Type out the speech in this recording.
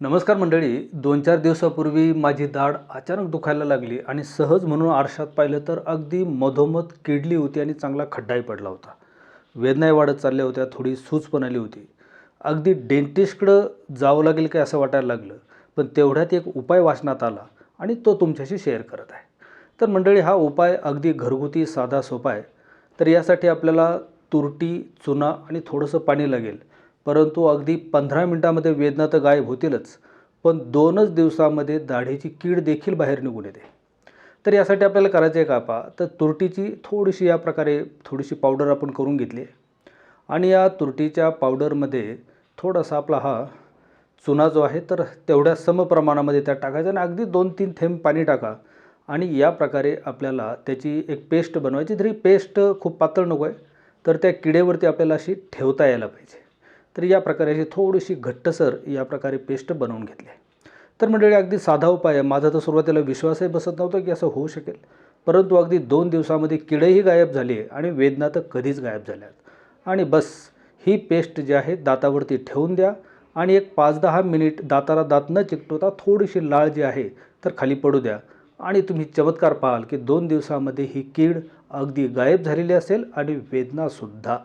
नमस्कार मंडळी. दोन चार दिवसापूर्वी माझी दाढ अचानक दुखायला लागली आणि सहज म्हणून आरशात पाहिलं तर अगदी मधोमध किडली होती आणि चांगला खड्डाही पडला होता. वेदनाही वाढत चालल्या होत्या थोडी सूज पण आली होती. अगदी डेंटिस्टकडं जावं लागेल काय असं वाटायला लागलं पण तेवढ्यात एक उपाय वाचनात आला आणि तो तुमच्याशी शेअर करत आहे. तर मंडळी हा उपाय अगदी घरगुती साधा सोपा आहे. तर यासाठी आपल्याला तुरटी चुना आणि थोडंसं पाणी लागेल. परंतु अगदी पंधरा मिनटामध्ये वेदना तर गायब होतीलच पण दोनच दिवसामध्ये दाढीची कीड देखील बाहेर निघून येते. तर यासाठी आपल्याला करायचं आहे का पा? तर तुरटीची थोडीशी या प्रकारे थोडीशी पावडर आपण करून घेतली आहे. आणि या तुरटीच्या पावडरमध्ये थोडासा आपला हा चुना जो आहे तर तेवढ्या समप्रमाणामध्ये त्यात टाकायचा आणि अगदी दोन तीन थेंब पाणी टाका. आणि या प्रकारे आपल्याला त्याची एक पेस्ट बनवायची. तरी पेस्ट खूप पातळ नको आहे तर त्या किडेवरती आपल्याला अशी ठेवता यायला पाहिजे. तर या प्रकारे अशी थोडीशी घट्टसर या प्रकारे पेस्ट बनवून घेतली आहे. तर मंडळी अगदी साधा उपाय आहे. माझा तर सुरुवातीला विश्वासही बसत नव्हता की असं होऊ शकेल. परंतु अगदी दोन दिवसामध्ये किडेही गायब झाली आहे आणि वेदना तर कधीच गायब झाल्या आहेत आणि बस ही पेस्ट जी आहे दातावरती ठेवून द्या आणि एक पाच दहा मिनिट दाताला दात न चिकटवता थोडीशी लाळ जी आहे तर खाली पडू द्या. आणि तुम्ही चमत्कार पाहाल की दोन दिवसामध्ये ही कीड अगदी गायब झालेली असेल आणि वेदनासुद्धा.